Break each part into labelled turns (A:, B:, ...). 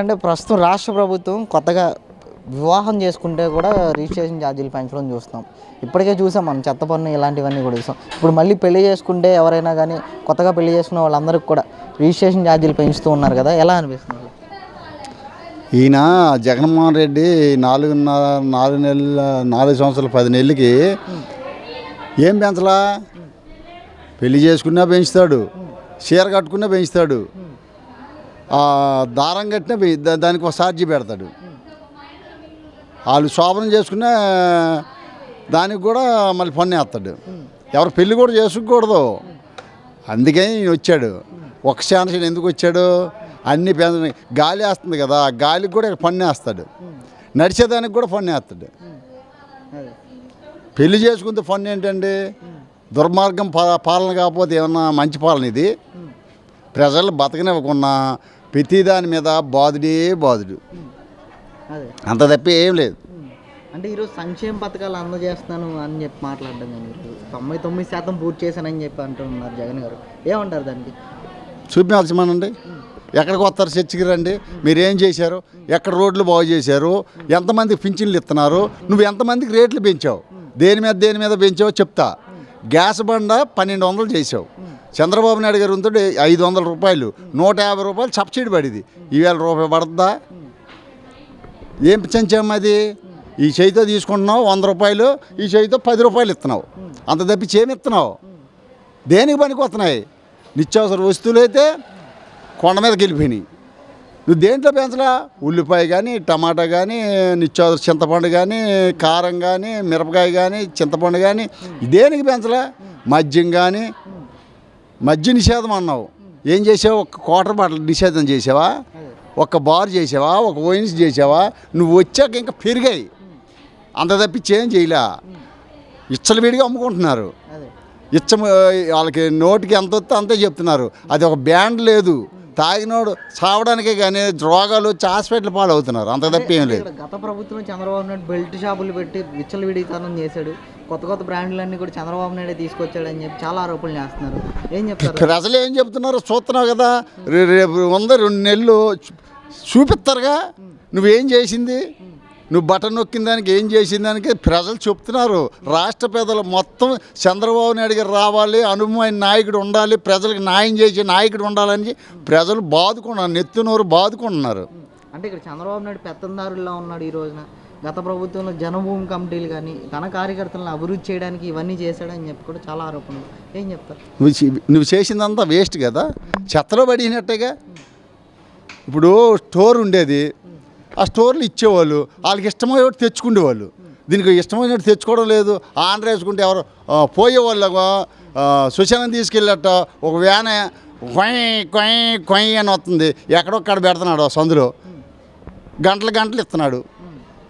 A: అంటే ప్రస్తుతం రాష్ట్ర ప్రభుత్వం కొత్తగా వివాహం చేసుకుంటే కూడా రిజిస్ట్రేషన్ ఛార్జీలు పెంచడం చూస్తాం ఇప్పటికే చూసాం మనం చెత్త పన్ను ఇలాంటివన్నీ కూడా చూసాం. ఇప్పుడు మళ్ళీ పెళ్ళి చేసుకుంటే ఎవరైనా కానీ కొత్తగా పెళ్ళి చేసుకున్న వాళ్ళందరికీ కూడా రిజిస్ట్రేషన్ ఛార్జీలు పెంచుతూ ఉన్నారు కదా ఎలా అనిపిస్తుంది?
B: ఈయన జగన్మోహన్ రెడ్డి నాలుగున్నర నాలుగు నెలల నాలుగు సంవత్సరాల పది నెలలకి ఏం పెంచలా? పెళ్ళి చేసుకున్నా పెంచుతాడు చీర కట్టుకున్నా పెంచుతాడు. దారం కట్టిన దానికి ఒక ఛార్జీ పెడతాడు. వాళ్ళు శోభనం చేసుకున్న దానికి కూడా మళ్ళీ పన్ను వేస్తాడు. ఎవరు పెళ్ళి కూడా చేసుకోకూడదు అందుకని వచ్చాడు. ఒక ఛాన్స్ ఎందుకు వచ్చాడు? అన్ని పెంచ గాలి వేస్తుంది కదా ఆ గాలికి కూడా పన్ను వేస్తాడు. నడిచేదానికి కూడా పన్ను వేస్తాడు. పెళ్ళి చేసుకుంటే పన్ను ఏంటండి? దుర్మార్గం పాలన కాకపోతే ఏమన్నా మంచి పాలన ఇది? ప్రజలు బతకనివ్వకున్నా ప్రతి దాని మీద బాధుడే బాధుడు.
A: అదే.
B: అంత తప్ప ఏం లేదు.
A: అంటే ఈరోజు సంక్షేమ పథకాలు అందజేస్తున్నాను అని చెప్పి మాట్లాడడం ఈరోజు తొంభై తొమ్మిది శాతం పూర్తి చేశానని చెప్పి అంటున్నారు జగన్ గారు. ఏమంటారు దానికి?
B: చూపించాల్సిమనండి. ఎక్కడికి వస్తారు చర్చికి రండి. మీరు ఏం చేశారు? ఎక్కడ రోడ్లు బాగు చేశారు? ఎంతమందికి పింఛన్లు ఇస్తున్నారు? నువ్వు ఎంతమందికి రేట్లు పెంచావు? దేని మీద దేని మీద పెంచావో చెప్తా. గ్యాస్ బండ పన్నెండు వందలు చేసావు. చంద్రబాబు నాయుడు గారు ఉంటే ఐదు వందల రూపాయలు. నూట యాభై రూపాయలు సబ్సిడీ పడింది. ఈవేళ రూపాయి పడుతుందా ఏం పెంచాము అది? ఈ చేయితో తీసుకుంటున్నావు వంద రూపాయలు. ఈ చేయితో పది రూపాయలు ఇస్తున్నావు. అంత తప్పించి ఏమి ఇస్తున్నావు? దేనికి పనికి వస్తున్నాయి? నిత్యావసర వస్తువులు అయితే కొండ మీదకి వెళ్ళిపోయినాయి. నువ్వు దేంట్లో పెంచలా? ఉల్లిపాయ కానీ టమాటా కానీ నిత్యావసర చింతపండు కానీ కారం కానీ మిరపకాయ కానీ చింతపండు కానీ దేనికి పెంచలా? మద్యం కానీ మద్య నిషేధం అన్నావు. ఏం చేసావు? ఒక క్వార్టర్ బాటిల్ నిషేధం చేసావా? ఒక బార్ చేసావా? ఒక వైన్స్ చేసావా? నువ్వు వచ్చాక ఇంకా పెరిగాయి. అంత తప్పించి ఏం చేయలే? విడిగా అమ్ముకుంటున్నారు. ఇచ్చ వాళ్ళకి నోటికి ఎంత వస్తే అంతే చెప్తున్నారు. అది ఒక బ్యాండ్ లేదు. తాగినోడు చావడానికే కానీ రోగాలు వచ్చి హాస్పిటల్ పాలవుతున్నారు. అంత తప్ప ఏం లేదు.
A: గత ప్రభుత్వం చంద్రబాబు నాయుడు బెల్ట్ షాపులు పెట్టి విచ్చలవిడితనం చేశాడు. కొత్త కొత్త బ్రాండ్లన్నీ కూడా చంద్రబాబు నాయుడే తీసుకొచ్చాడని చెప్పి చాలా ఆరోపణలు చేస్తున్నారు. ఏం చెప్తారు?
B: ప్రజలు ఏం చెప్తున్నారు? చూస్తున్నావు కదా రేపు వంద రెండు నెలలు చూపిస్తారుగా? నువ్వేం చేసింది? నువ్వు బటన్ నొక్కిన దానికి ఏం చేసిన దానికి ప్రజలు చెప్తున్నారు. రాష్ట్ర పెద్దలు మొత్తం చంద్రబాబు నాయుడు గారు రావాలి అనుభవమైన నాయకుడు ఉండాలి ప్రజలకు న్యాయం చేసే నాయకుడు ఉండాలని ప్రజలు బాదుకున్నారు నెత్తునోరు బాదుకుంటున్నారు.
A: అంటే ఇక్కడ చంద్రబాబు నాయుడు పెత్తందారుల్లో ఉన్నాడు ఈ రోజున. గత ప్రభుత్వంలో జనభూమి కమిటీలు కానీ తన కార్యకర్తలను అభివృద్ధి చేయడానికి ఇవన్నీ చేశాడని చెప్పి కూడా చాలా ఆరోపణలు. ఏం చెప్తారు?
B: నువ్వు నువ్వు చేసిందంతా వేస్ట్ కదా. చెత్తలో పడినట్టేగా. ఇప్పుడు స్టోర్ ఉండేది. ఆ స్టోర్లు ఇచ్చేవాళ్ళు వాళ్ళకి ఇష్టమైనట్టు తెచ్చుకునేవాళ్ళు దీనికి ఇష్టమైనట్టు తెచ్చుకోవడం లేదు. ఆంధ్ర వేసుకుంటే ఎవరు పోయేవాళ్ళు ఆ, తీసుకెళ్ళట ఒక వ్యాన్ కొయ్ కొయ్ కొయ్ అని వస్తుంది. ఎక్కడొక్కడ పెడుతున్నాడు ఆ సందులో. గంటలు గంటలు ఇస్తున్నాడు.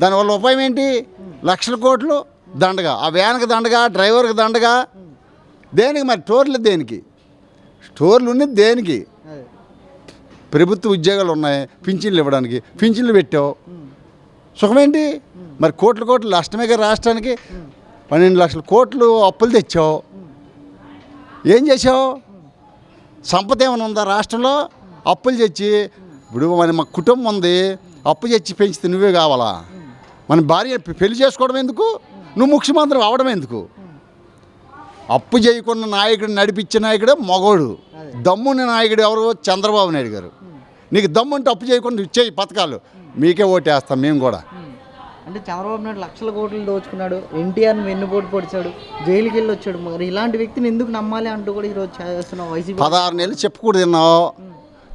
B: దానివల్ల ఉపాయం ఏంటి? లక్షల కోట్లు దండగా. ఆ వ్యాన్కి దండగా డ్రైవర్కి దండగా. దేనికి మరి? స్టోర్లు దేనికి? స్టోర్లు ఉన్నది దేనికి? ప్రభుత్వ ఉద్యోగాలు ఉన్నాయి పింఛన్లు ఇవ్వడానికి. పింఛన్లు పెట్టావు. సుఖమేంటి? మరి కోట్ల కోట్లు నష్టమేగా రాష్ట్రానికి. పన్నెండు లక్షల కోట్లు అప్పులు తెచ్చావు. ఏం చేసావు సంపద ఏమైనా ఉందా రాష్ట్రంలో? అప్పులు తెచ్చి ఇప్పుడు మన మా కుటుంబం ఉంది అప్పు తెచ్చి పెంచితే నువ్వే కావాలా? మన భార్య పెళ్ళి చేసుకోవడం ఎందుకు? నువ్వు ముఖ్యమంత్రి అవడం ఎందుకు? అప్పు చేయకున్న నాయకుడు నడిపించే నాయకుడు మగోడు. దమ్మున్న నాయకుడు ఎవరు? చంద్రబాబు నాయుడు గారు. నీకు దమ్ముంటే అప్పు చేయకుండా ఇచ్చేయి పథకాలు మీకే ఓటేస్తాం మేము కూడా.
A: అంటే చంద్రబాబు నాయుడు లక్షల కోట్లు దోచుకున్నాడు. ఎన్టీఆర్ని వెన్నుపోటు పొడిచాడు. జైలుకి వెళ్ళి వచ్చాడు మరి ఇలాంటి వ్యక్తిని ఎందుకు నమ్మాలి అంటూ కూడా ఈరోజు చేస్తున్నాం వైసీపీ
B: పదహారు నెలలు చెప్పుకూడదు తిన్నావు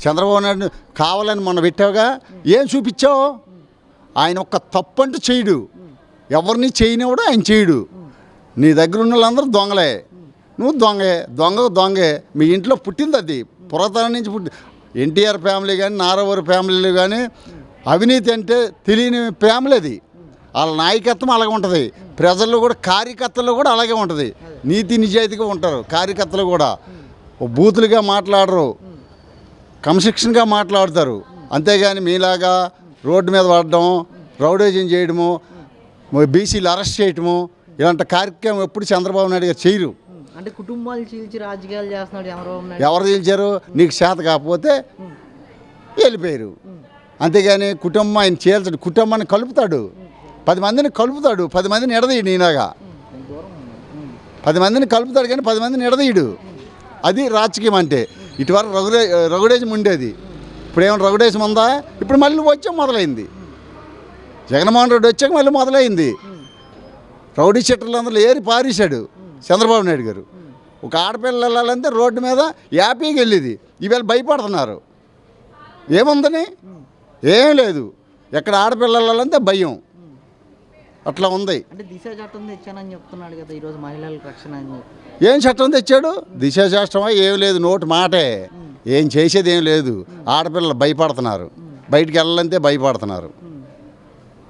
B: చంద్రబాబు నాయుడు కావాలని మొన్న పెట్టావుగా. ఏం చూపించావు? ఆయన ఒక్క తప్పు అంటూ చేయడు. ఎవరిని చేయనివాడు ఆయన చేయడు. నీ దగ్గర ఉన్న వాళ్ళందరూ దొంగలే. నువ్వు దొంగే దొంగ దొంగే. మీ ఇంట్లో పుట్టింది అది. పురాతనం నుంచి పుట్టి ఎన్టీఆర్ ఫ్యామిలీ కానీ నారావారి ఫ్యామిలీలు కానీ అవినీతి అంటే తెలియని ఫ్యామిలీ అది. వాళ్ళ నాయకత్వం అలాగే ఉంటుంది. ప్రజల్లో కూడా కార్యకర్తలు కూడా అలాగే ఉంటుంది. నీతి నిజాయితీగా ఉంటారు కార్యకర్తలు కూడా. ఓ బూతులుగా మాట్లాడరు. క్రమశిక్షణగా మాట్లాడతారు. అంతేగాని మీలాగా రోడ్డు మీద పడడం రౌడేజం చేయడము బీసీలు అరెస్ట్ చేయటము ఇలాంటి కార్యక్రమం ఎప్పుడు చంద్రబాబు నాయుడు గారు చేయరు.
A: అంటే కుటుంబాలు చీల్చి రాజకీయాలు చేస్తున్నాడు చంద్రబాబు
B: ఎవరు తెలిచారు నీకు చేత కాకపోతే వెళ్ళిపోయారు. అంతేగాని కుటుంబం ఆయన చేల్చడు. కుటుంబాన్ని కలుపుతాడు. పది మందిని కలుపుతాడు. పది మందిని ఎడదీయడు ఈయనగా. పది మందిని కలుపుతాడు కానీ పది మందిని ఎడదీయడు. అది రాజకీయం అంటే. ఇటువరకు రఘుడే రఘుడేశం ఉండేది. ఇప్పుడు ఏమైనా రఘుడేశం ఉందా? ఇప్పుడు మళ్ళీ వచ్చాక మొదలైంది. జగన్మోహన్ రెడ్డి వచ్చాక మళ్ళీ మొదలైంది. రౌడీ షెట్టర్లు అందరూ ఏరి పారేశాడు చంద్రబాబు నాయుడు గారు. ఒక ఆడపిల్ల వెళ్ళాలంటే రోడ్డు మీద యాపీకి వెళ్ళేది. ఈవేళ భయపడుతున్నారు. ఏముందని? ఏం లేదు. ఎక్కడ ఆడపిల్ల వెళ్ళాలంటే భయం. అట్లా ఉంది.
A: అంటే దిశ చట్టం తెచ్చానని చెప్తున్నాడు కదా ఈరోజు మహిళలకు రక్షణ అని
B: ఏం చట్టం తెచ్చాడు? దిశ శాస్త్రమా ఏం లేదు. నోటి మాటే. ఏం చేసేది ఏం లేదు. ఆడపిల్లలు భయపడుతున్నారు. బయటికి వెళ్ళాలంటే భయపడుతున్నారు.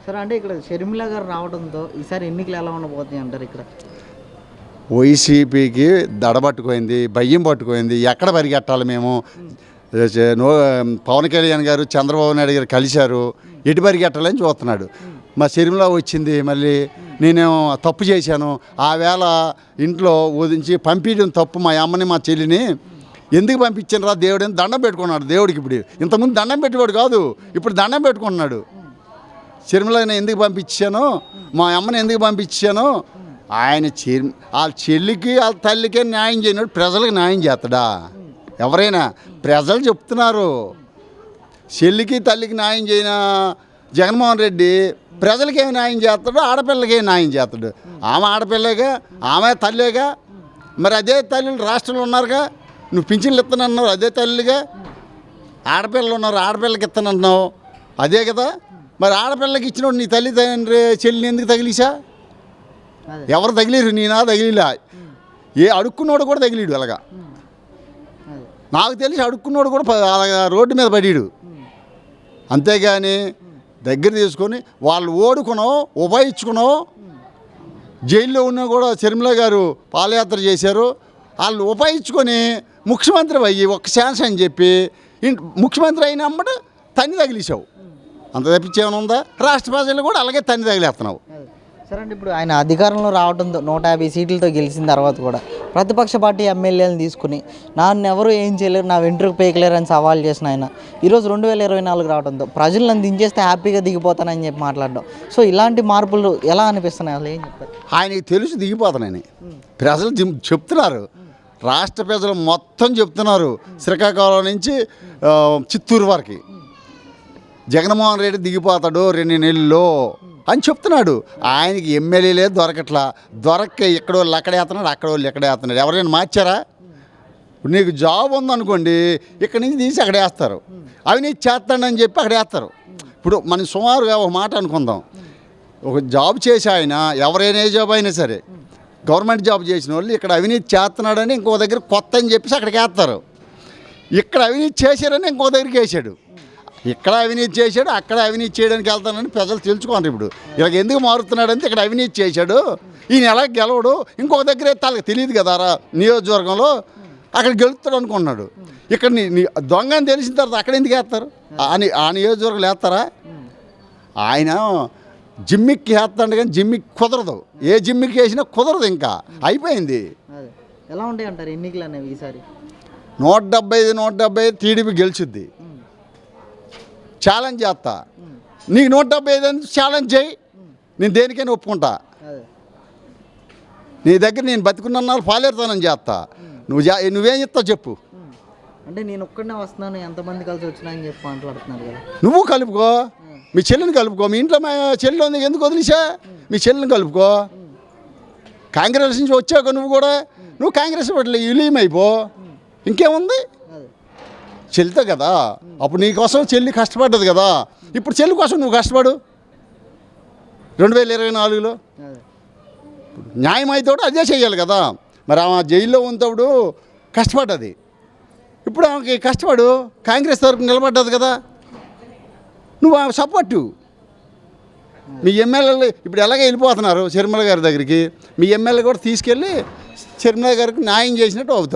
A: సరే అంటే ఇక్కడ షర్మిల గారు రావడంతో ఈసారి ఎన్నికలు ఎలా ఉండబోతున్నాయి అంటారు ఇక్కడ?
B: వైసీపీకి దడబట్టుకోయింది భయం పట్టుకోయింది ఎక్కడ పరిగెట్టాలి మేము? నో పవన్ కళ్యాణ్ గారు చంద్రబాబు నాయుడు గారు కలిశారు ఎటు పరిగెట్టాలని చూస్తున్నాడు. మా శరీరంలో వచ్చింది మళ్ళీ నేనేమో తప్పు చేశాను ఆ వేళ ఇంట్లో వదించి పంపించడం తప్పు మా అమ్మని మా చెల్లిని ఎందుకు పంపించాను రా దేవుడిని దండం పెట్టుకున్నాడు దేవుడికి ఇప్పుడు. ఇంతకుముందు దండం పెట్టేవాడు కాదు ఇప్పుడు దండం పెట్టుకుంటున్నాడు. షర్మిలని ఎందుకు పంపించాను? మా అమ్మని ఎందుకు పంపించాను? ఆయన చెర్ వాళ్ళ చెల్లికి వాళ్ళ తల్లికే న్యాయం చేయనాడు ప్రజలకు న్యాయం చేస్తాడా? ఎవరైనా ప్రజలు చెప్తున్నారు. చెల్లికి తల్లికి న్యాయం చేయన? జగన్మోహన్ రెడ్డి ప్రజలకి ఏమి న్యాయం చేస్తాడు ఆడపిల్లకి ఏమి న్యాయం చేస్తాడు. ఆమె ఆడపిల్లగా ఆమె తల్లేగా మరి అదే తల్లులు రాష్ట్రంలో ఉన్నారుగా? నువ్వు పింఛన్లు ఇస్తానన్నావు అదే తల్లిగా? ఆడపిల్లలు ఉన్నారు ఆడపిల్లకి ఇస్తానంటున్నావు అదే కదా? మరి ఆడపిల్లకి ఇచ్చినోడు నీ తల్లి తండ్రి చెల్లిని ఎందుకు తగిలిసా ఎవరు తగిలిరు నేనా తగిలిలా? ఏ అడుక్కున్నోడు కూడా తగిలిడు అలాగా. నాకు తెలిసి అడుక్కున్నోడు కూడా అలాగా రోడ్డు మీద పడిడు. అంతేగాని దగ్గర తీసుకొని వాళ్ళు ఓడుకునో ఉపాయించుకునో జైల్లో ఉన్నా కూడా శర్మిల గారు పాదయాత్ర చేశారు. వాళ్ళు ఉపాయించుకొని ముఖ్యమంత్రి అయ్యి ఒక ఛాన్స్ అని చెప్పి ముఖ్యమంత్రి అయినమ్మట తన్ని తగిలిసావు అంత తప్పించేమైనా ఉందా? రాష్ట్ర ప్రజలు కూడా అలాగే తన్ని తగిలేస్తున్నావు.
A: సరే అంటే ఇప్పుడు ఆయన అధికారంలో రావడంతో నూట యాభై సీట్లతో గెలిచిన తర్వాత కూడా ప్రతిపక్ష పార్టీ ఎమ్మెల్యేలను తీసుకుని నన్ను ఎవరు ఏం చేయలేరు నా వెంట్రుకు పేకలేరు అని సవాల్ చేసిన ఆయన. ఈరోజు రెండు వేల ఇరవై నాలుగు రావడంతో ప్రజలు నన్ను దించేస్తే హ్యాపీగా దిగిపోతానని చెప్పి మాట్లాడడం. సో ఇలాంటి మార్పులు ఎలా అనిపిస్తున్నాయి? అసలు ఏం చెప్తారు
B: ఆయనకి తెలుసు దిగిపోతానని. ప్రజలు చెప్తున్నారు. రాష్ట్ర ప్రజలు మొత్తం చెప్తున్నారు. శ్రీకాకుళం నుంచి చిత్తూరు వరకు. జగన్మోహన్ రెడ్డి దిగిపోతాడు రెండు నెలల్లో అని చెప్తున్నాడు. ఆయనకి ఎమ్మెల్యేలే దొరకట్లా. దొరక్క ఇక్కడ వాళ్ళు అక్కడ వేస్తున్నాడు అక్కడ వాళ్ళు ఎక్కడ ఎవరైనా మార్చారా? నీకు జాబ్ ఉందనుకోండి ఇక్కడి నుంచి తీసి అక్కడ వేస్తారు. అవినీతి చేస్తాడని చెప్పి అక్కడ వేస్తారు. ఇప్పుడు మనం సుమారుగా ఒక మాట అనుకుందాం. ఒక జాబ్ చేసి ఆయన ఎవరైనా ఏ జాబ్ అయినా సరే గవర్నమెంట్ జాబ్ చేసిన వాళ్ళు ఇక్కడ అవినీతి చేస్తున్నాడని ఇంకో దగ్గర కొత్త అని చెప్పేసి అక్కడికి వేస్తారు. ఇక్కడ అవినీతి చేశారని ఇంకో దగ్గరికి వేసాడు. ఇక్కడ అవినీతి చేశాడు అక్కడ అవినీతి చేయడానికి వెళ్తానని ప్రజలు తెలుసుకోండి ఇప్పుడు. ఇలాగ ఎందుకు మారుతున్నాడంటే ఇక్కడ అవినీతి చేశాడు ఈయన ఎలా గెలవడు ఇంకొక దగ్గర తనకు తెలియదు కదా రా నియోజకవర్గంలో అక్కడ గెలుస్తాడు అనుకున్నాడు. ఇక్కడ దొంగ అని తెలిసిన తర్వాత అక్కడ ఎందుకు వేస్తారు? ఆ ని- ఆ నియోజకవర్గంలో వేస్తారా? ఆయన జిమ్మిక్కి వేస్తాడు కానీ జిమ్మిక్ కుదరదు. ఏ జిమ్మిక్ వేసినా కుదరదు ఇంకా. అయిపోయింది.
A: ఎలా ఉంటాయి అంటారు ఎన్నికలు అనేవి ఈసారి?
B: నూట డెబ్బై ఐదు నూట డెబ్బై ఐదు టీడీపీ గెలిచుద్ది. ఛాలెంజ్ చేస్తా. నీకు నూట డెబ్బై ఐదు ఛాలెంజ్ చేయి. నేను దేనికైనా ఒప్పుకుంటా. నీ దగ్గర నేను బతికున్నాళ్ళు పాలేరుతానని చేస్తా. నువ్వు జా నువ్వేం చెప్తావు చెప్పు.
A: అంటే నేను ఒక్కడనే వస్తున్నాను ఎంతమంది కలిసి వచ్చినా అని చెప్పి మాట్లాడుతున్నారు కదా.
B: నువ్వు కలుపుకో. మీ చెల్లిని కలుపుకో. మీ ఇంట్లో మా చెల్లి ఉంది ఎందుకు వదిలేసా? మీ చెల్లిని కలుపుకో. కాంగ్రెస్ నుంచి వచ్చాక నువ్వు కూడా నువ్వు కాంగ్రెస్ పట్ల విలీనం అయిపో ఇంకేముంది? చెల్లితో కదా అప్పుడు నీ కోసం చెల్లి కష్టపడ్డది కదా. ఇప్పుడు చెల్లి కోసం నువ్వు కష్టపడు. రెండు వేల ఇరవై నాలుగులో న్యాయం అయితే అదే చేయాలి కదా. మరి ఆమె జైల్లో ఉన్నప్పుడు కష్టపడ్డది. ఇప్పుడు ఆమెకి కష్టపడు కాంగ్రెస్ తరపు నిలబడ్డది కదా. నువ్వు ఆమె సపోర్టు. మీ ఎమ్మెల్యేలు ఇప్పుడు ఎలాగ వెళ్ళిపోతున్నారు శర్మల గారి దగ్గరికి? మీ ఎమ్మెల్యే కూడా తీసుకెళ్ళి శర్మల గారికి న్యాయం చేసినట్టు అవుతావు.